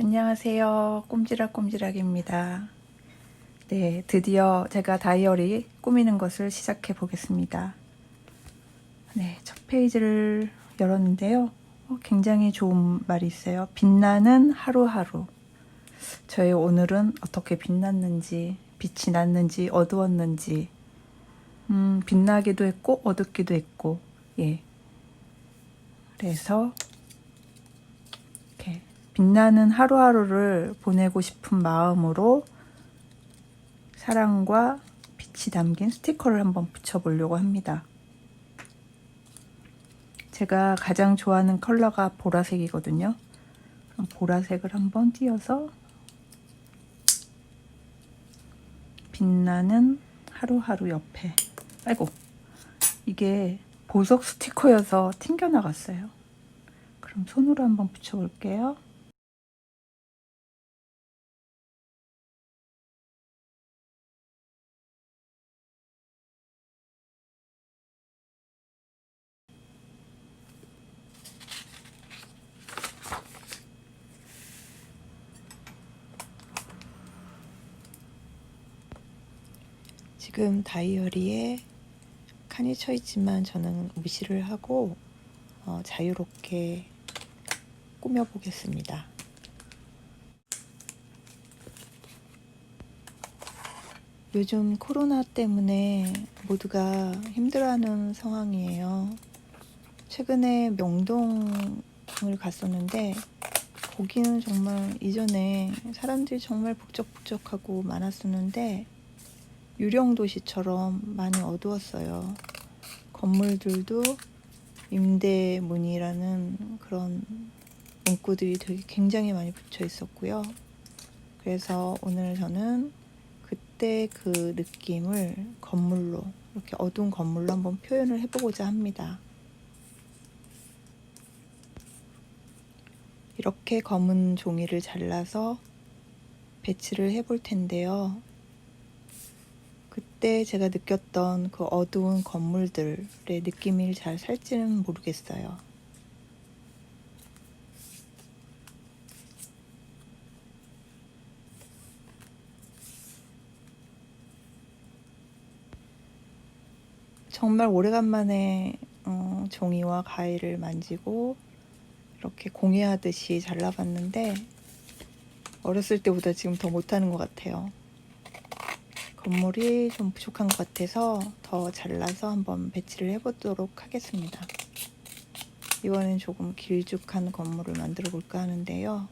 안녕하세요. 꼼지락꼼지락입니다. 네, 드디어 제가 다이어리 꾸미는 것을 시작해 보겠습니다. 네, 첫 페이지를 열었는데요. 어, 굉장히 좋은 말이 있어요. 빛나는 하루하루. 저의 오늘은 어떻게 빛났는지, 빛이 났는지, 어두웠는지, 음, 빛나기도 했고, 어둡기도 했고, 예. 그래서, 빛나는 하루하루를 보내고 싶은 마음으로 사랑과 빛이 담긴 스티커를 한번 붙여보려고 합니다. 제가 가장 좋아하는 컬러가 보라색이거든요. 보라색을 한번 띄어서 빛나는 하루하루 옆에 아이고 이게 보석 스티커여서 튕겨나갔어요. 그럼 손으로 한번 붙여볼게요. 지금 다이어리에 칸이 쳐 있지만 저는 무시를 하고 어, 자유롭게 꾸며 보겠습니다. 요즘 코로나 때문에 모두가 힘들어하는 상황이에요. 최근에 명동을 갔었는데 거기는 정말 이전에 사람들이 정말 북적북적하고 많았었는데 유령 도시처럼 많이 어두웠어요. 건물들도 임대문이라는 그런 문구들이 되게 굉장히 많이 붙여 있었고요. 그래서 오늘 저는 그때 그 느낌을 건물로 이렇게 어두운 건물로 한번 표현을 해보고자 합니다. 이렇게 검은 종이를 잘라서 배치를 해볼 텐데요. 그때 제가 느꼈던 그 어두운 건물들의 느낌이 잘 살지는 모르겠어요. 정말 오래간만에 어, 종이와 가위를 만지고 이렇게 공예하듯이 잘라봤는데 어렸을 때보다 지금 더 못하는 것 같아요. 건물이 좀 부족한 것 같아서 더 잘라서 한번 배치를 해보도록 하겠습니다. 이번엔 조금 길쭉한 건물을 만들어 볼까 하는데요.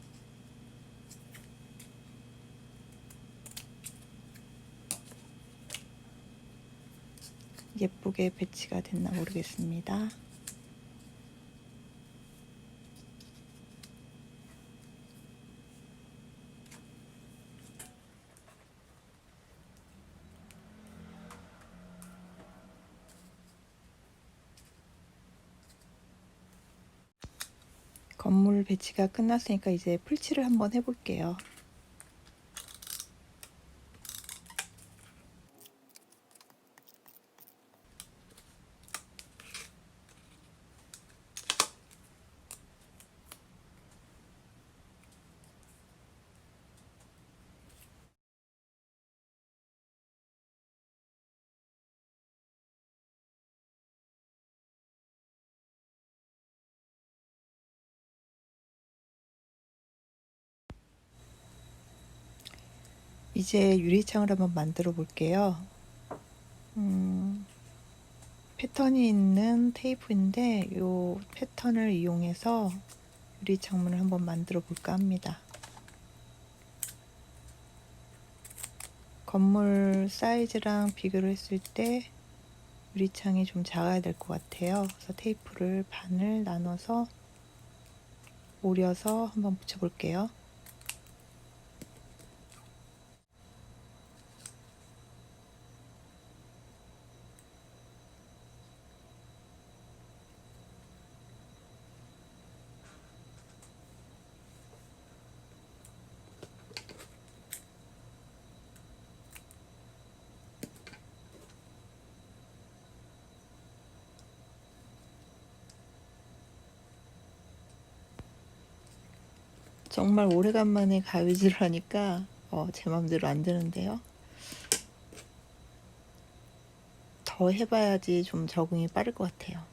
예쁘게 배치가 됐나 모르겠습니다. 건 물 배치가 끝났으니까 이제 풀칠을 한번 해볼게요. 이제 유리창을 한번 만들어 볼게요. 음, 패턴이 있는 테이프인데 이 패턴을 이용해서 유리창문을 한번 만들어 볼까 합니다. 건물 사이즈랑 비교를 했을 때 유리창이 좀 작아야 될 것 같아요. 그래서 테이프를 반을 나눠서 오려서 한번 붙여볼게요. 정말 오래간만에 가위질을 하니까 어, 제 맘대로 안 되는데요. 더 해봐야지 좀 적응이 빠를 것 같아요.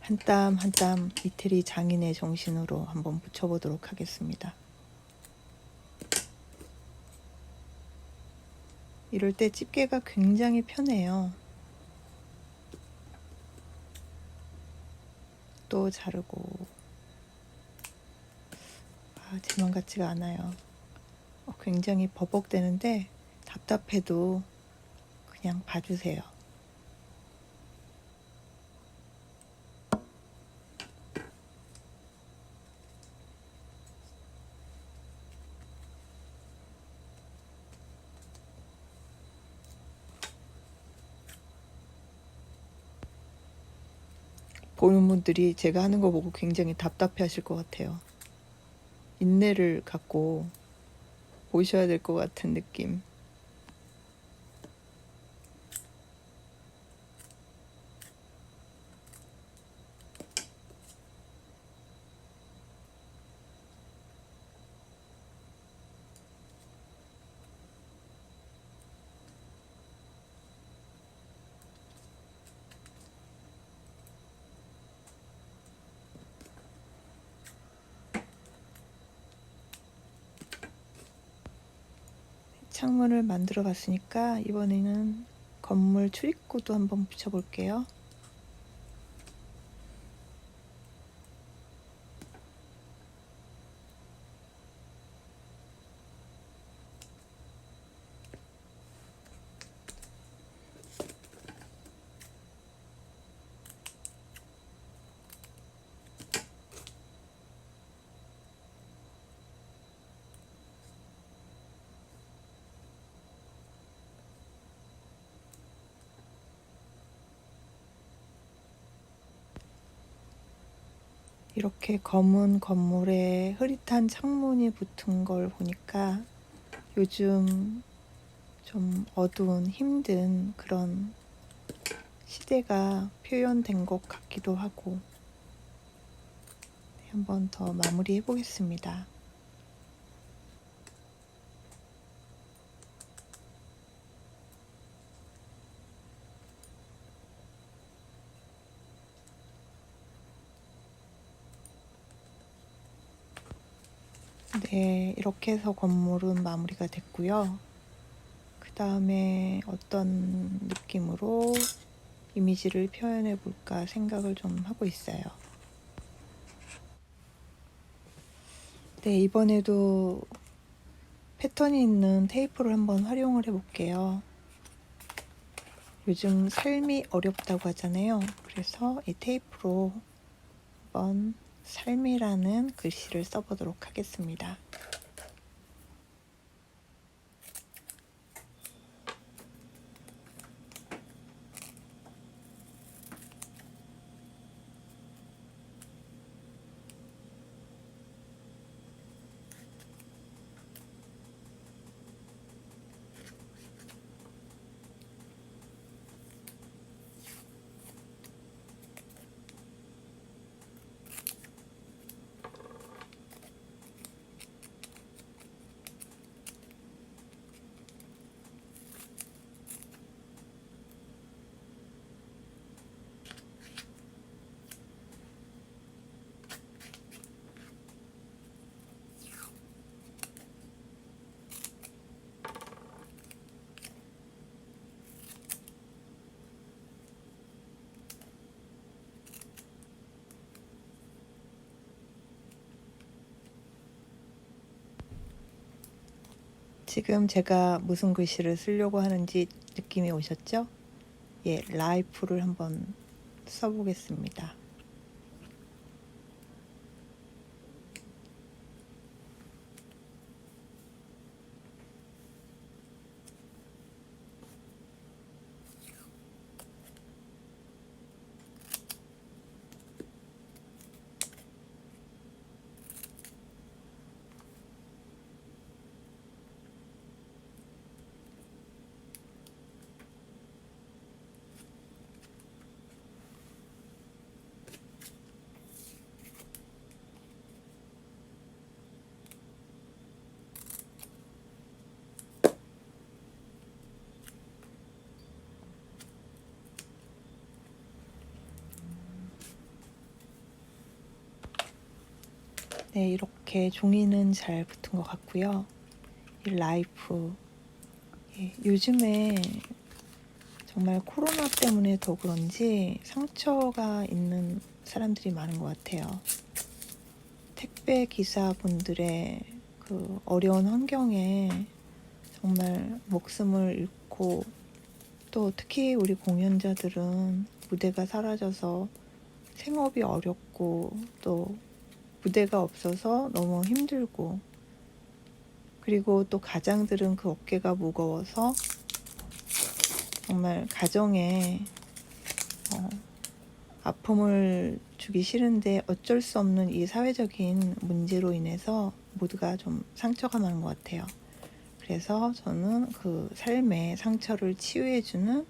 한 땀 한 땀 이태리 장인의 정신으로 한번 붙여보도록 하겠습니다. 이럴 때 집게가 굉장히 편해요. 또 자르고 아, 제맘 같지가 않아요. 어, 굉장히 버벅대는데 답답해도 그냥 봐주세요. 보는 분들이 제가 하는 거 보고 굉장히 답답해 하실 것 같아요. 인내를 갖고 보셔야 될 것 같은 느낌. 창문을 만들어 봤으니까 이번에는 건물 출입구도 한번 붙여볼게요. 이렇게 검은 건물에 흐릿한 창문이 붙은 걸 보니까 요즘 좀 어두운 힘든 그런 시대가 표현된 것 같기도 하고 한 번 더 마무리해 보겠습니다. 네, 이렇게 해서 건물은 마무리가 됐고요. 그 다음에 어떤 느낌으로 이미지를 표현해 볼까 생각을 좀 하고 있어요. 네, 이번에도 패턴이 있는 테이프를 한번 활용을 해 볼게요. 요즘 삶이 어렵다고 하잖아요. 그래서 이 테이프로 한번 삶이라는 글씨를 써보도록 하겠습니다. 지금 제가 무슨 글씨를 쓰려고 하는지 느낌이 오셨죠? 예, 라이프를 한번 써보겠습니다. 네, 이렇게 종이는 잘 붙은 것 같고요. 이 라이프. 예, 요즘에 정말 코로나 때문에 더 그런지 상처가 있는 사람들이 많은 것 같아요. 택배 기사분들의 그 어려운 환경에 정말 목숨을 잃고 또 특히 우리 공연자들은 무대가 사라져서 생업이 어렵고 또 무대가 없어서 너무 힘들고 그리고 또 가장들은 그 어깨가 무거워서 정말 가정에 어, 아픔을 주기 싫은데 어쩔 수 없는 이 사회적인 문제로 인해서 모두가 좀 상처가 많은 것 같아요. 그래서 저는 그 삶의 상처를 치유해주는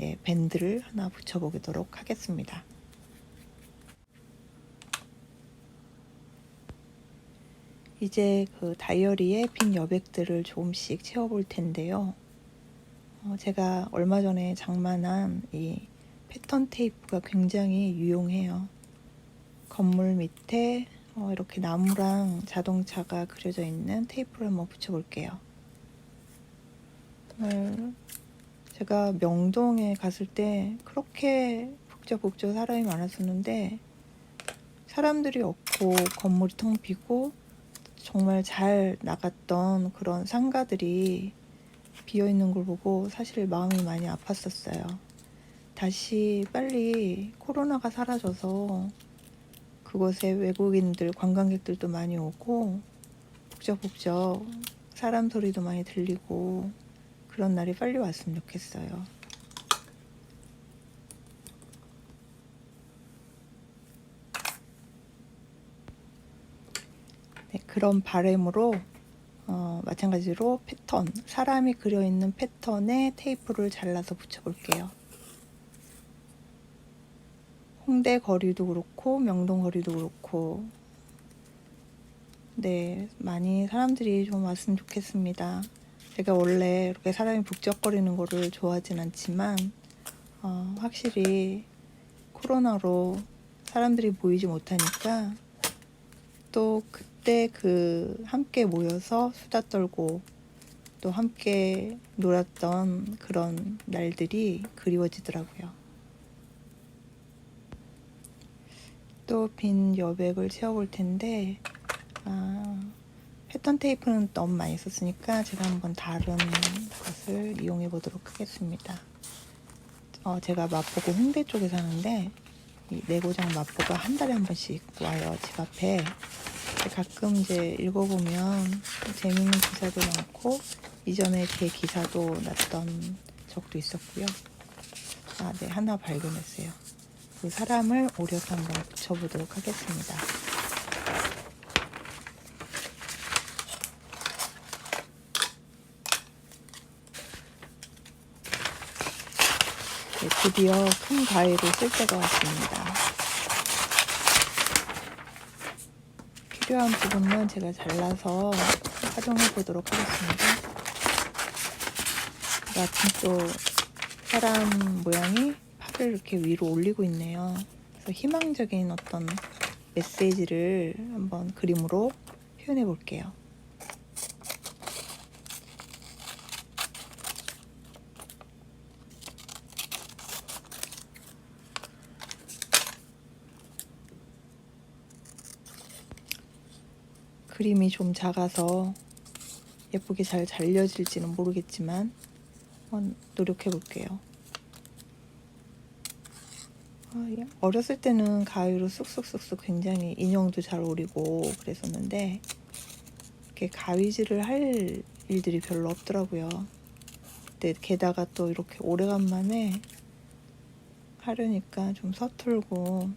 예, 밴드를 하나 붙여보도록 하겠습니다. 이제 그 다이어리에 빈 여백들을 조금씩 채워볼 텐데요. 어, 제가 얼마 전에 장만한 이 패턴 테이프가 굉장히 유용해요. 건물 밑에 어, 이렇게 나무랑 자동차가 그려져 있는 테이프를 한번 붙여볼게요. 정말 제가 명동에 갔을 때 그렇게 북적북적 사람이 많았었는데 사람들이 없고 건물이 텅 비고 정말 잘 나갔던 그런 상가들이 비어 있는 걸 보고 사실 마음이 많이 아팠었어요. 다시 빨리 코로나가 사라져서 그곳에 외국인들, 관광객들도 많이 오고 북적북적 사람 소리도 많이 들리고 그런 날이 빨리 왔으면 좋겠어요. 네, 그런 바램으로 어, 마찬가지로 패턴, 사람이 그려 있는 패턴에 테이프를 잘라서 붙여볼게요. 홍대 거리도 그렇고 명동 거리도 그렇고 네 많이 사람들이 좀 왔으면 좋겠습니다. 제가 원래 이렇게 사람이 북적거리는 거를 좋아하진 않지만 어, 확실히 코로나로 사람들이 모이지 못하니까 또 그때 그 함께 모여서 수다 떨고 또 함께 놀았던 그런 날들이 그리워지더라고요. 또 빈 여백을 채워볼 텐데 아, 패턴 테이프는 너무 많이 썼으니까 제가 한번 다른 것을 이용해 보도록 하겠습니다. 어, 제가 마포구 홍대 쪽에 사는데 이 내고장 마포가 한 달에 한 번씩 와요 집 앞에 가끔 이제 읽어보면 재밌는 기사도 많고 이전에 제 기사도 났던 적도 있었고요. 아, 네 하나 발견했어요. 그 사람을 오려서 한번 붙여보도록 하겠습니다. 네, 드디어 큰 가위로 쓸 때가 왔습니다. 필요한 부분만 제가 잘라서 활용해 보도록 하겠습니다. 마침 또 사람 모양이 팔을 이렇게 위로 올리고 있네요. 그래서 희망적인 어떤 메시지를 한번 그림으로 표현해 볼게요. 그림이 좀 작아서 예쁘게 잘 잘려질지는 모르겠지만 노력해 볼게요. 아, 예. 어렸을 때는 가위로 쑥쑥쑥쑥 굉장히 인형도 잘 오리고 그랬었는데 이렇게 가위질을 할 일들이 별로 없더라고요. 근데 게다가 또 이렇게 오래간만에 하려니까 좀 서툴고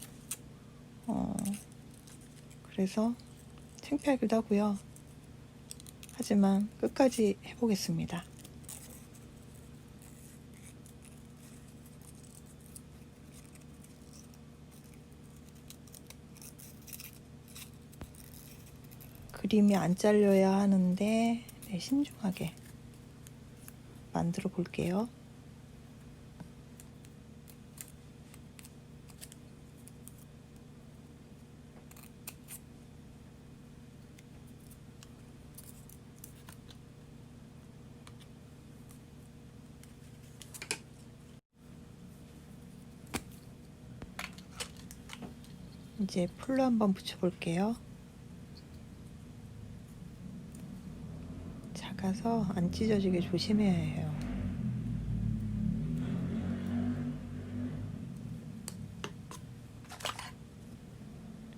어 그래서 창피하기도 하고요. 하지만 끝까지 해보겠습니다. 그림이 안 잘려야 하는데 네, 신중하게 만들어 볼게요. 이제 풀로 한번 붙여볼게요. 작아서 안 찢어지게 조심해야 해요.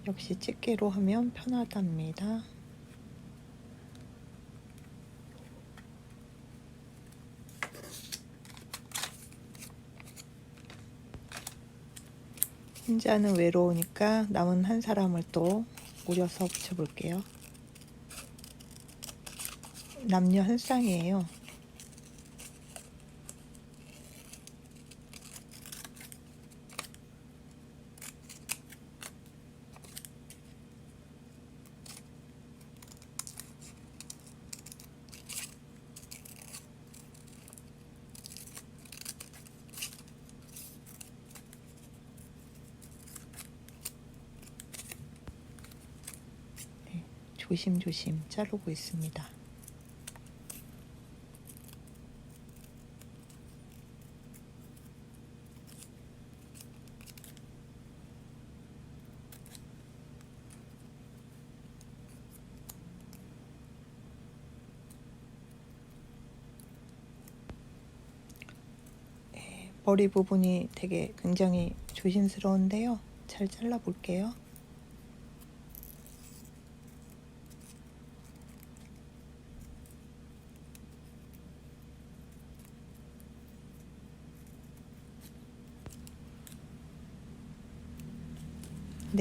역시 집게로 하면 편하답니다. 혼자는 외로우니까 남은 한 사람을 또 오려서 붙여볼게요. 남녀 한 쌍이에요. 네, 조심조심 자르고 있습니다. 네, 머리 부분이 되게 굉장히 조심스러운데요. 잘 잘라 볼게요.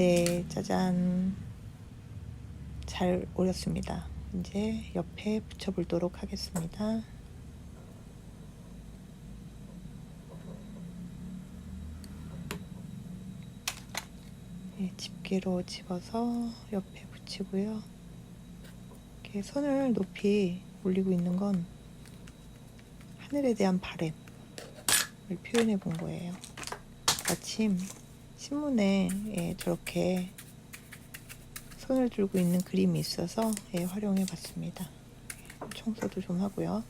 네, 짜잔. 잘 오렸습니다. 이제 옆에 붙여보도록 하겠습니다. 네, 집게로 집어서 옆에 붙이고요. 이렇게 손을 높이 올리고 있는 건 하늘에 대한 바램을 표현해 본 거예요. 마침 신문에 예, 저렇게 손을 들고 있는 그림이 있어서 예, 활용해 봤습니다. 청소도 좀 하고요.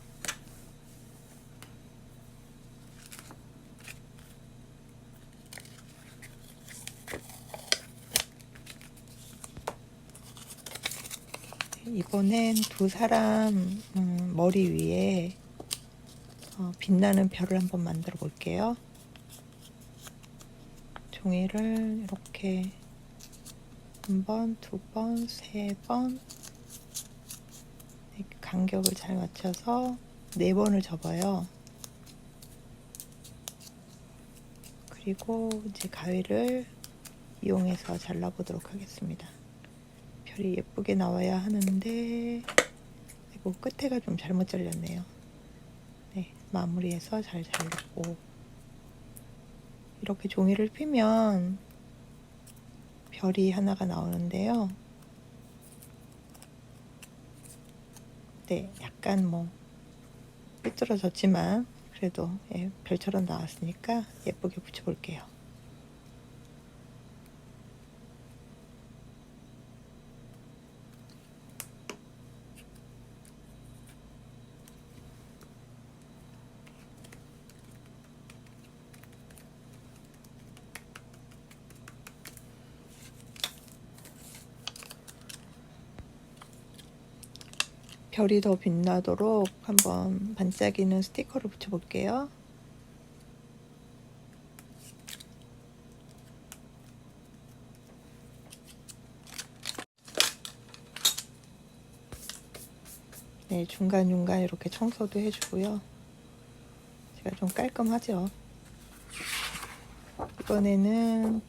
이번엔 두 사람 음, 머리 위에 어, 빛나는 별을 한번 만들어 볼게요. 종이를 이렇게 한 번, 두 번, 세 번 간격을 잘 맞춰서 네 번을 접어요. 그리고 이제 가위를 이용해서 잘라보도록 하겠습니다. 별이 예쁘게 나와야 하는데 이거 끝에가 좀 잘못 잘렸네요. 네, 마무리해서 잘 잘랐고 이렇게 종이를 피면 별이 하나가 나오는데요. 네, 약간 뭐 삐뚤어졌지만 그래도 예, 별처럼 나왔으니까 예쁘게 붙여볼게요. 별이 더 빛나도록 한번 반짝이는 스티커를 붙여볼게요. 네, 중간중간 이렇게 청소도 해주고요. 제가 좀 깔끔하죠. 이번에는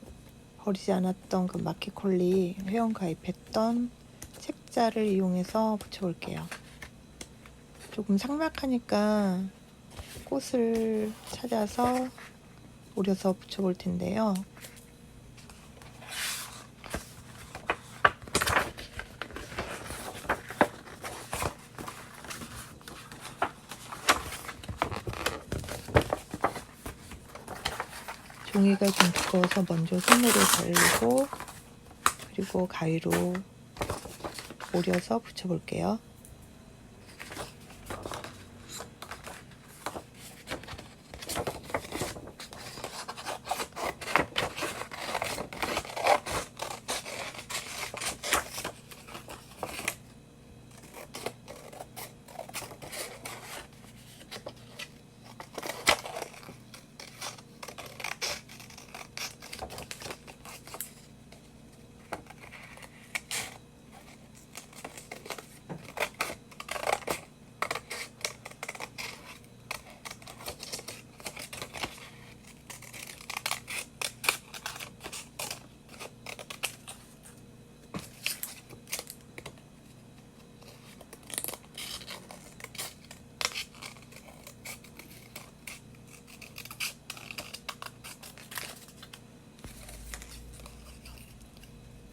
버리지 않았던 그 마켓콜리 회원 가입했던 책자를 이용해서 붙여볼게요. 조금 삭막하니까 꽃을 찾아서 오려서 붙여볼 텐데요. 종이가 좀 두꺼워서 먼저 손으로 자르고 그리고 가위로 오려서 붙여볼게요.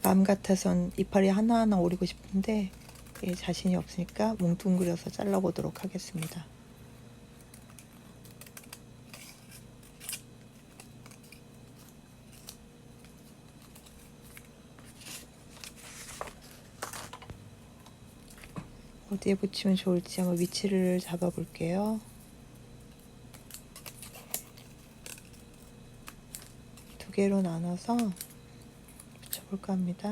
마음 같아선 이파리 하나하나 오리고 싶은데 예, 자신이 없으니까 뭉뚱그려서 잘라보도록 하겠습니다. 어디에 붙이면 좋을지 한번 위치를 잡아볼게요. 두 개로 나눠서 붙여볼까 합니다.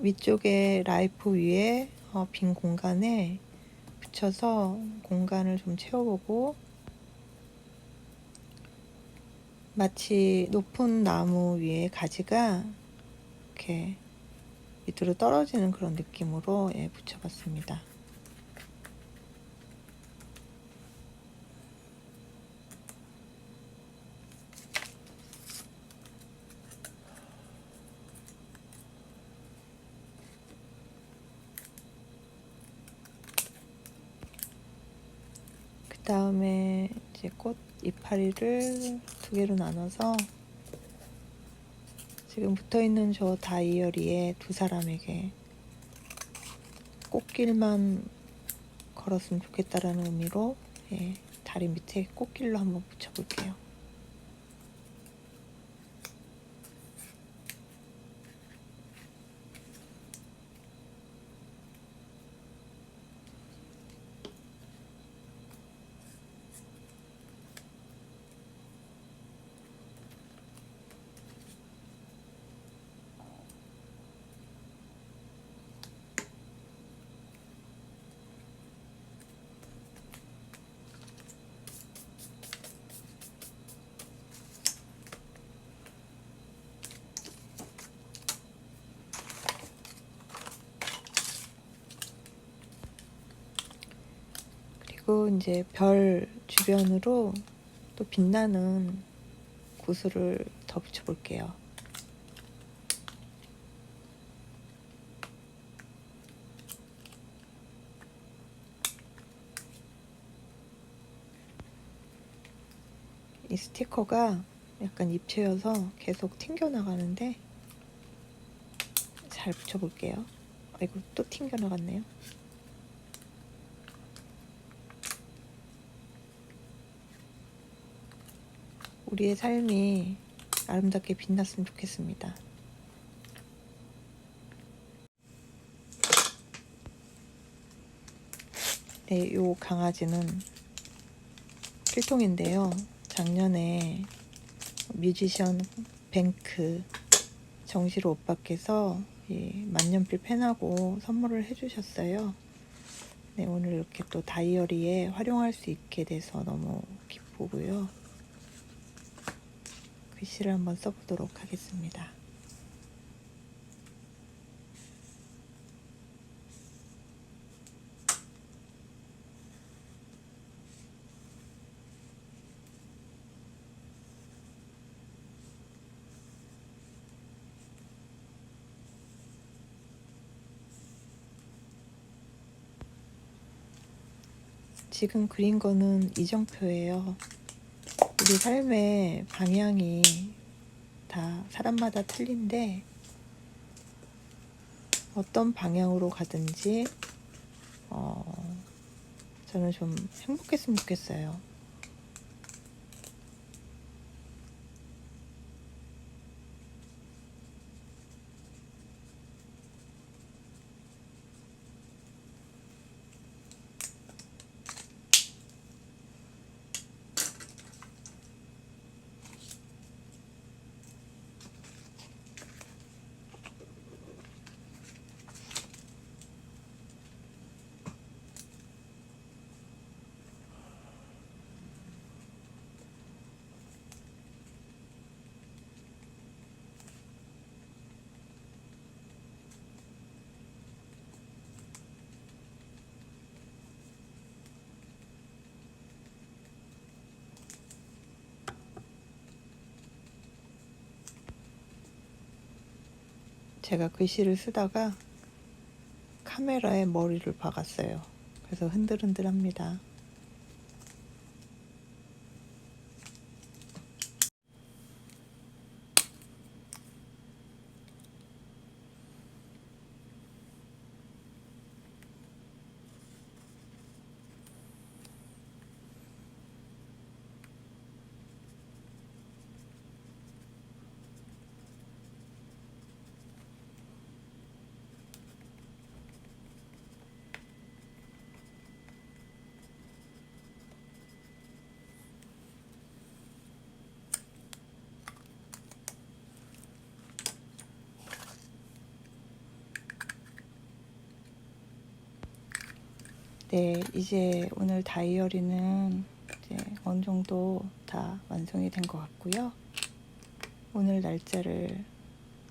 위쪽에 라이프 위에 어, 빈 공간에 붙여서 공간을 좀 채워보고 마치 높은 나무 위에 가지가 이렇게 밑으로 떨어지는 그런 느낌으로 예, 붙여봤습니다. 그 다음에 이제 꽃 이파리를 두 개로 나눠서 지금 붙어 있는 저 다이어리에 두 사람에게 꽃길만 걸었으면 좋겠다라는 의미로 예, 다리 밑에 꽃길로 한번 붙여볼게요. 이제 별 주변으로 또 빛나는 구슬을 더 붙여볼게요. 이 스티커가 약간 입체여서 계속 튕겨 나가는데 잘 붙여볼게요. 아이고 또 튕겨 나갔네요. 우리의 삶이 아름답게 빛났으면 좋겠습니다. 네, 요 강아지는 필통인데요. 작년에 뮤지션 뱅크 정시로 오빠께서 이 만년필 펜하고 선물을 해주셨어요. 네, 오늘 이렇게 또 다이어리에 활용할 수 있게 돼서 너무 기쁘고요. 글씨를 한번 써보도록 하겠습니다. 지금 그린 거는 이정표예요. 우리 삶의 방향이 다 사람마다 틀린데 어떤 방향으로 가든지 어, 저는 좀 행복했으면 좋겠어요. 제가 글씨를 쓰다가 카메라에 머리를 박았어요. 그래서 흔들흔들합니다. 네, 이제 오늘 다이어리는 이제 어느 정도 다 완성이 된 것 같고요. 오늘 날짜를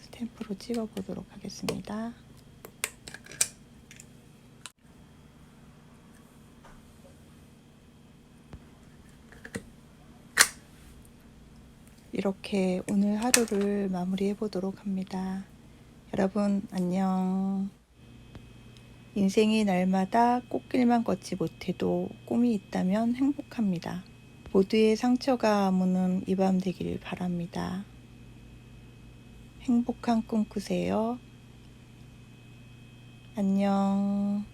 스탬프로 찍어 보도록 하겠습니다. 이렇게 오늘 하루를 마무리해 보도록 합니다. 여러분, 안녕. 인생이 날마다 꽃길만 걷지 못해도 꿈이 있다면 행복합니다. 모두의 상처가 무는 이 밤 되길 바랍니다. 행복한 꿈 꾸세요. 안녕.